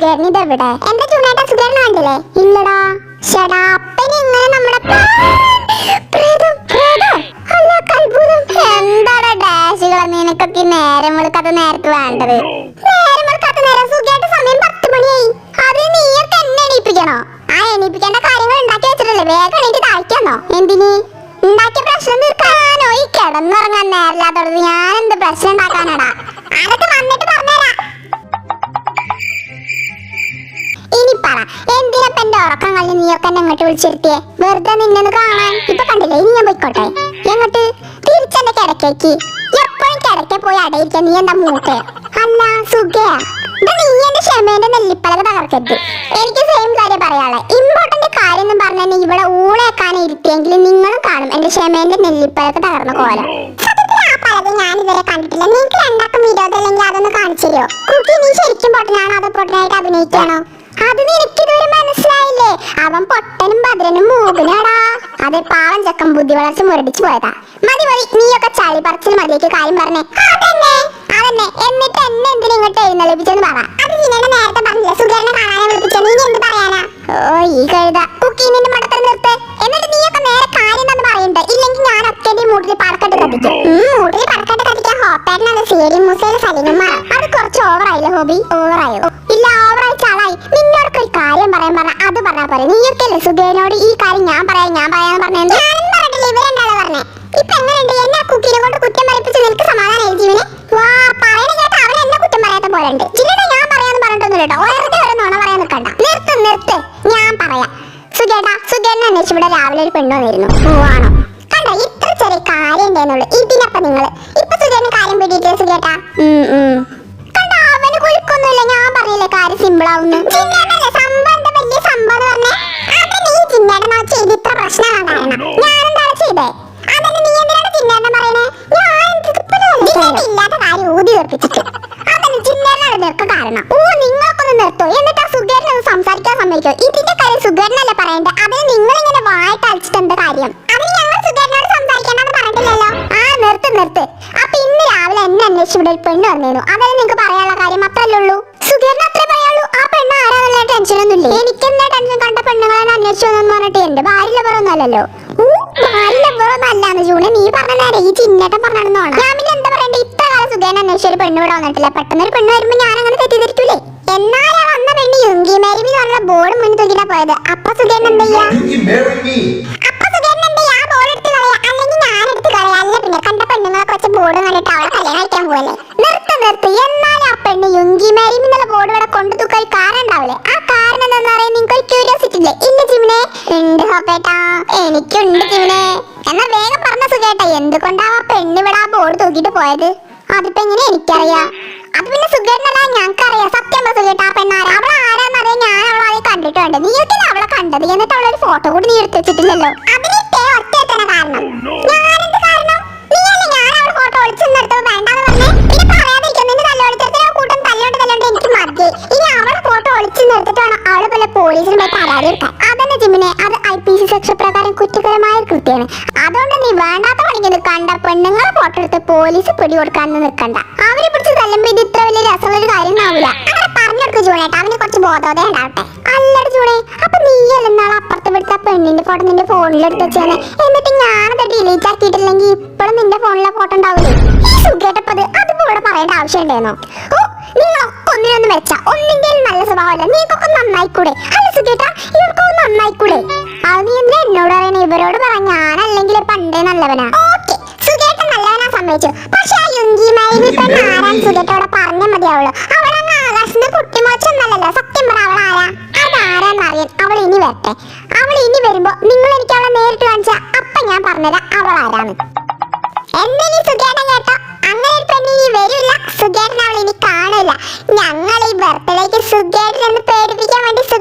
സുഖേരൻ ഇതെവിടെ എന്താ ചൂടായിട്ടാ സുഖേരൻ കണ്ടില്ലേ ഇല്ലടാ. ഷടാ അപ്പനെ ഇങ്ങനെ നമ്മുടെ എന്താടാ ഡാഷുകളെ നിനക്കൊക്കെ നേരം വെളുക്കാത്ത നേരത്ത് വേണ്ടത്? നേരം വെളുക്കാത്ത നേരം സുഖമായിട്ട് സമയം പത്ത് മണിയായി. അത് നീയൊക്കെ എന്നെ എണീപ്പിക്കണോ? ആ എണീപ്പിക്കേണ്ട കാര്യങ്ങൾ ഉണ്ടാക്കി വെച്ചിട്ടല്ലേ? വേഗം എണീറ്റ് താഴ്ക്കാന്നോ എന്തിന്? ഉണ്ടാക്കിയ പ്രശ്നം തീർക്കാനോ? ഈ കിടന്നുറങ്ങാൻ നേരില്ലാത്തത് ഞാൻ എന്ത് പ്രശ്നം ഉണ്ടാക്കാനാടാ? എന്തിനപ്പ എന്റെ ഉറക്കം കളഞ്ഞ് നീയൊക്കെ എന്നെ ഇങ്ങോട്ട് വിളിച്ചിരുത്തിയേ? വെറുതെ നിന്നെ കാണാൻ. ഇപ്പൊ കണ്ടില്ലേ? ഇനി ഞാൻ പോയിക്കോട്ടെ. എങ്ങോട്ട്? തിരിച്ചെന്റെ കിടക്കേക്ക്. എപ്പോഴും കിടക്കെ പോയി അടയിരിക്കാൻ നീ എന്താ മൂട്ടെ അല്ല സുഖയാ ഇത് നീ എന്റെ നെല്ലിപ്പലക തകർക്കരുത്. എനിക്ക് സെയിം കാര്യം പറയാളെ ഇമ്പോർട്ടന്റ് കാര്യം എന്ന് പറഞ്ഞാൽ ഇവിടെ ഊളേക്കാൻ നിങ്ങളും കാണും എന്റെ ക്ഷമേന്റെ നെല്ലിപ്പലക തകർന്ന കോലം. ഞാൻ ഇവരെ കണ്ടിട്ടില്ല. നിങ്ങൾക്ക് രണ്ടാക്കും വിരോധമില്ലെങ്കിൽ അതൊന്ന് കാണിച്ചു തരുമോ കുക്കി നീ ശരിക്കും പൊട്ടനാണോ അതോ പൊട്ടനായിട്ട് അഭിനയിക്കാണോ അത് നിനക്ക് ഇതുവരെ മനസ്സിലായില്ലേ? അവൻ പൊട്ടനും ഭദ്രനും മൂകനാടാ. അതെ പാവം ചക്കൻ ബുദ്ധി വളർച്ച മുരടിച്ചു പോയതാ. മതി മതി നീയൊക്കെ ചളി പറച്ചിൽ മതിലേക്ക് കാര്യം പറഞ്ഞേ. അതന്നെ അതന്നെ. എന്നിട്ട് എന്നെ എന്തിനാ ഇങ്ങോട്ട് എഴുന്നള്ളിപ്പിച്ചെന്ന് പറ? അത് നിന്നെ നേരത്തെ പറഞ്ഞില്ല സുഖേരനെ കാണാനെ വിളിപ്പിച്ച നീ ഇനി എന്ത് പറയാനാ? ഓ ഈ കഴുത. കുക്കി നിന്റെ മടത്തം നിർത്ത്. എന്നിട്ട് നീയൊക്കെ നേരെ കാര്യം തന്നെ പറയണ്ട? ഇല്ലെങ്കിൽ ഞാൻ ഒക്കെ മൂട്ടിൽ പറക്കട്ട് കത്തിക്കും. മൂട്ടിൽ പറക്കട്ട് കത്തിക്കാൻ ഹോപ്പേരനത് സീരി മുസേൽ സലിനുമാർ അത് കുറച്ച് ഓവറായില്ലേ ഹോബി? ഓവറായോ പോലെ നീയൊക്കെ അല്ലേ സുഖേനോട് ഈ കാര്യം ഞാൻ പറയാം ഞാൻ പറയാന്ന് പറഞ്ഞത് ഞാനും പറഞ്ഞിട്ടില്ല ഇവരെന്താണ് പറഞ്ഞേ. ഇപ്പൊ എങ്ങനെയുണ്ട് എന്നെ കുക്കിനെ കൊണ്ട് കുറ്റം പറയിപ്പിച്ച് നിനക്ക് സമാധാനം ജീവനെ? വാ പറയണ കേട്ട അവൻ എന്നെ കുറ്റം പറയാത്ത പോലെ ഉണ്ട്. ചിലത് ഞാൻ പറയാന്ന് പറഞ്ഞിട്ടൊന്നും കേട്ടോ. വെറുതെ ഒരു നുണ പറയാൻ നിൽക്കണ്ട ഞാൻ പറയാം. സുഖേട്ടാ സുഖേനെ അന്വേഷിച്ച് രാവിലെ ഒരു പെണ്ണ് വന്നിരുന്നു. പോവാണോ? കണ്ടോ ഇത്ര ചെറിയ കാര്യം ഉണ്ടെന്നുള്ളു ഇതിനപ്പം നിങ്ങൾ ഇപ്പൊ സുഖേന് കാര്യം പിടിയിട്ടില്ല സുഖേട്ടാ. കണ്ടോ അവന് കുലുക്കൊന്നുമില്ല. ഞാൻ പറഞ്ഞില്ലേ കാര്യം സിമ്പിൾ ആവുന്നു. സംഭവം അതന്നെ ഈ ജിന്നേട്ടനോ ചെയ്ത് ഇത്ര പ്രശ്നമാണ് കാരണം ഞാനെന്താണ് ചെയ്തേ. അതന്നെ നീ എന്തിനാണ് ജിന്നേട്ടൻ പറയണേ ഞാൻ ഇല്ലാത്ത കാര്യം ഊതി തീർപ്പിച്ചിട്ട് അതന്നെ ജിന്നേട്ടനാണ് ഇതിനൊക്കെ കാരണം? ഓ നിങ്ങൾക്കൊന്ന് നിർത്തോ. എന്നിട്ട് ആ സുഖേരനൊന്ന് സംസാരിക്കാൻ സമ്മതിക്കോ. ഇതിന്റെ കാര്യം സുഖേരനല്ലേ പറയണ്ടേ? അതിന് നിങ്ങൾ ഇങ്ങനെ വായിട്ട് അടിച്ചിട്ട് എന്താ കാര്യം? അതിന് ഞങ്ങൾ സുഖേരനോട് സംസാരിക്കേണ്ടെന്ന് പറഞ്ഞില്ലല്ലോ ആ നിർത്ത് നിർത്ത്. അപ്പൊ ഇന്ന് രാവിലെ എന്നെ അന്വേഷിച്ച് ഇവിടെ ഒരു പെണ്ണ് വന്നേനു. അതായത് നിങ്ങൾക്ക് പറയാനുള്ള കാര്യം അത്രല്ലേ ഉള്ളൂ. സുഖേരന് അത്രേ ആരാന്നുള്ള ടെൻഷനൊന്നുമില്ല എനിക്ക് എന്താ ടെൻഷൻ കണ്ട പെണ്ണുങ്ങളെ അന്വേഷിച്ചു വന്നെന്ന് പറഞ്ഞിട്ട് എന്റെ ഭാര്യ ലവറൊന്നും അല്ലല്ലോ. ഭാര്യ ലവറൊന്നും അല്ലാന്ന് ജൂണെ നീ പറഞ്ഞ നേരെ ഈ ചിന്നേട്ടൻ പറഞ്ഞാണെന്നോണം ഞാൻ പിന്നെ എന്താ പറയണ്ടേ? ഇത്ര കാലം സുഖേന അന്വേഷിച്ച ഒരു പെണ്ണ് ഇവിടെ വന്നിട്ടില്ല. പെട്ടെന്ന് ഒരു പെണ്ണ് വരുമ്പോ ഞാൻ അങ്ങനെ തെറ്റിദ്ധരിക്കൂലേ? എന്നാലാ വന്ന പെണ്ണ് യുങ്കി മേരി എന്ന് പറഞ്ഞ ബോർഡ് മുന്നിൽ തൂക്കിട്ടാ പോയത്. അപ്പൊ സുഖേന എന്താ ചെയ്യാ? You can marry me. അപ്പൊ സുഖേരൻ എന്താ ചെയ്യാ? ബോർഡ് എടുത്ത് കളയാ. അല്ലെങ്കിൽ ഞാൻ എടുത്ത് കളയാ. അല്ല പിന്നെ കണ്ട പെണ്ണുങ്ങളെ വെച്ച ബോർഡ് കണ്ടിട്ട് അവളെ കല്യാണം കഴിക്കാൻ പോവല്ലേ? നിർത്ത് നിർത്ത്. എന്നാൽ ആ പെണ്ണ് യുങ്കി മേരി എന്നുള്ള ബോർഡ് ഇവിടെ കൊണ്ടു തൂക്കാൻ കാരണം ഉണ്ടാവില്ലേ? ആ ക്യൂരിയോസിറ്റി ഇല്ലേ ജിമിനെ ഉണ്ട് ഹോപ്പേട്ടാ എനിക്കുണ്ട് ജിമിനെ എന്നാ വേഗം പറഞ്ഞ സുഖേട്ടാ. എന്തുകൊണ്ടാ ആ പെണ്ണ് ഇവിടെ ആ ബോർഡ് തൂക്കിട്ട് പോയത്? അതിപ്പോ എങ്ങനെ എനിക്കറിയാം? അത് പിന്നെ സുഖേട്ടനല്ല ഞങ്ങൾക്കറിയാം. സത്യം പറ സുഖേട്ട ആ പെണ്ണ് ആരാ? അവളെ ആരാന്നറിയാൻ ഞാൻ അവളെ ആദ്യം കണ്ടിട്ടുണ്ട്. നീ നീയൊക്കെ അവളെ കണ്ടത്? എന്നിട്ട് അവളൊരു ഫോട്ടോ കൂടി നീ എടുത്ത് വെച്ചിട്ടില്ലല്ലോ? അതിനിട്ടേ ഒറ്റ കാരണം. ഞാനെന്ത് അത് ഐ പി സി സെക്ഷൻ പ്രകാരം കുറ്റകരമായ കൃത്യമാണ്. അതുകൊണ്ട് നീ വേണ്ടാത്ത പണിക്കുന്നത് കണ്ട പെണ്ണുങ്ങളെ ഫോട്ടോ എടുത്ത് പോലീസ് പിടി കൊടുക്കാന്ന് നിൽക്കണ്ട. അവരെ പിടിച്ച് തല്ലുമ്പോ ഇത് ഇത്ര വലിയ രസമുള്ള ഒരു കാര്യം ആവില്ല അങ്ങനെ പറഞ്ഞെടുക്ക് ജൂണേട്ടാ അവന് കുറച്ച് ബോധോദയം ഉണ്ടാവട്ടെ. അല്ലടി ജൂണേ അപ്പൊ നീ അല്ലെന്നാൾ അപ്പുറത്ത് വിടുത്ത പെണ്ണിന്റെ ഫോട്ടോ നിന്റെ ഫോണിൽ എടുത്ത് വെച്ചേനെ? എന്നിട്ട് ഞാനത് ഡിലീറ്റ് ആക്കിയിട്ടില്ലെങ്കിൽ ഇപ്പോഴും നിന്റെ ഫോണിലെ ഫോട്ടോ ഉണ്ടാവില്ലേ ഈ സുഖേട്ടപ്പത് അതിപ്പോ ഇവിടെ പറയേണ്ട ആവശ്യം ഓ നിങ്ങളൊക്കെ ഒന്നിനൊന്നും വെച്ച ഒന്നിന്റെ നല്ല സ്വഭാവമല്ല. നീക്കൊക്കെ നന്നായിക്കൂടെ? അല്ല സുഖേട്ടാ ഇവർക്കൊക്കെ നന്നായിക്കൂടെ? അത് നീ എന്തിനാ എന്നോട് പറയണേ ഇവരോട് പറ ഞാനല്ലെങ്കിൽ പണ്ടേ നല്ലവനാ. ഓക്കെ സുഖേട്ടൻ നല്ലവനാ സമ്മതിച്ചു. പക്ഷെ ആ യുങ്കിമാരി പെണ്ണ് ആരാൻ സുഖേട്ടോടെ പറഞ്ഞ മതിയാവുള്ളൂ. അവളങ്ങ് ആകാശത്ത് പൊട്ടിമോച്ചൊന്നല്ലല്ലോ. സത്യം പറ അവൾ ആരാ? അതാരാന്നറിയാൻ അവൾ ഇനി വരട്ടെ. അവൾ ഇനി വരുമ്പോ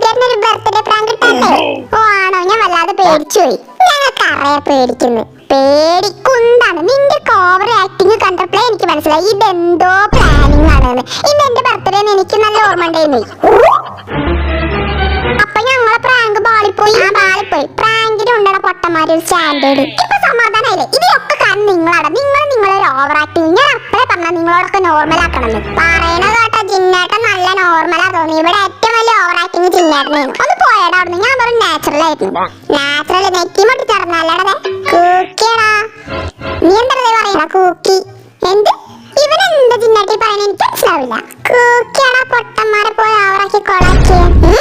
ഒരു ബർത്ത്ഡേ പ്രാങ്ക് ഓ ആണോ? ഞാൻ വല്ലാതെ പേടിച്ചു പോയി. ഞങ്ങൾക്ക് അറിയാ പേടിക്കുന്നു. പേടിക്കുന്താണ് നിന്റെ ഓവർ ആക്ടിങ് കണ്ടപ്പോഴേ എനിക്ക് മനസ്സിലായി. ഇതെന്തോ പ്ലാനിങ് ആണെന്ന്. ഇന്ന് എന്റെ ബർത്ത്ഡേ എനിക്ക് നല്ല ഓർമ്മ ഉണ്ടായിരുന്നു. അപ്പൊ ഞങ്ങളെ പ്രാങ്ക് ബാളിപ്പോയി ആ ബാളിപ്പോയി പ്രാങ്കിന് പൊട്ടന്മാര് ഒരു സ്റ്റാൻഡേർഡ് ഇപ്പൊ സമാധാനമായില്ലേ? ഇതിലൊക്കെ കാരണം നിങ്ങളാണ്. നിങ്ങൾ നിങ്ങളൊരു ഓവർ ആക്ടിങ് ഞാൻ അപ്പഴേ പറഞ്ഞ നിങ്ങളോടൊക്കെ നോർമൽ ആക്കണമെന്ന്. പറയണ കേട്ടോ ജിന്നേട്ടൻ നല്ല നോർമലാ തോന്നി ഇവിടെ ഏറ്റവും വലിയ ഓവർ ആക്ടിങ് ചിന്നേട്ടനായിരുന്നു ഒന്ന് പോയടാ അവിടുന്ന്. ഞാൻ പറഞ്ഞു നാച്ചുറൽ ആയിരുന്നു. നാച്ചുറൽ നെറ്റി മട്ടി കൂക്കിയടാ. നീ എന്താ പറയുന്ന? കൂക്കി. എന്ത്? ഇവൻ എന്താ ചിന്നാട്ടി പറയുന്നത് എനിക്ക് മനസ്സിലാവില്ല. കൂക്കിയടാ പൊട്ടന്മാരെ പോയി ഓവറാക്കി ആക്കി ഉം?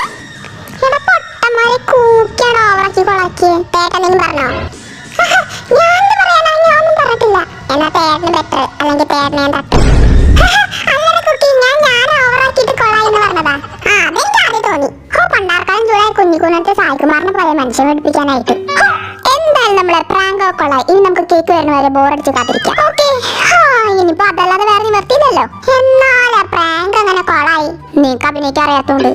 എടാ പൊട്ടന്മാരെ കൂക്കിയാണ് ഓവറാക്കി കൊളാക്കിയേ. തേട്ടെന്തെങ്കിലും പറഞ്ഞോ? ഞാൻ പറയാനാ? ഞാനൊന്നും പറഞ്ഞിട്ടില്ല. എന്നാ തേടിന് ബെറ്റർ അല്ലെങ്കിൽ തേടിനെ ഞാൻ തട്ടും. മനുഷ്യൻ എന്തായാലും നമ്മളെ പ്രാങ്ക് കൊള്ളായി ഇനി നമുക്ക് കേക്ക് വരുന്ന വരെ ബോറടിച്ച് കാത്തിരിക്കാം. ഓക്കെ. ഇനിയിപ്പോ അതല്ലാതെ വേറെ നിവർത്തിയില്ലല്ലോ എന്നാലും പ്രാങ്ക് അങ്ങനെ കൊളായി നിങ്ങൾക്ക് അഭിനയിക്കാൻ അറിയാത്തോണ്ട്.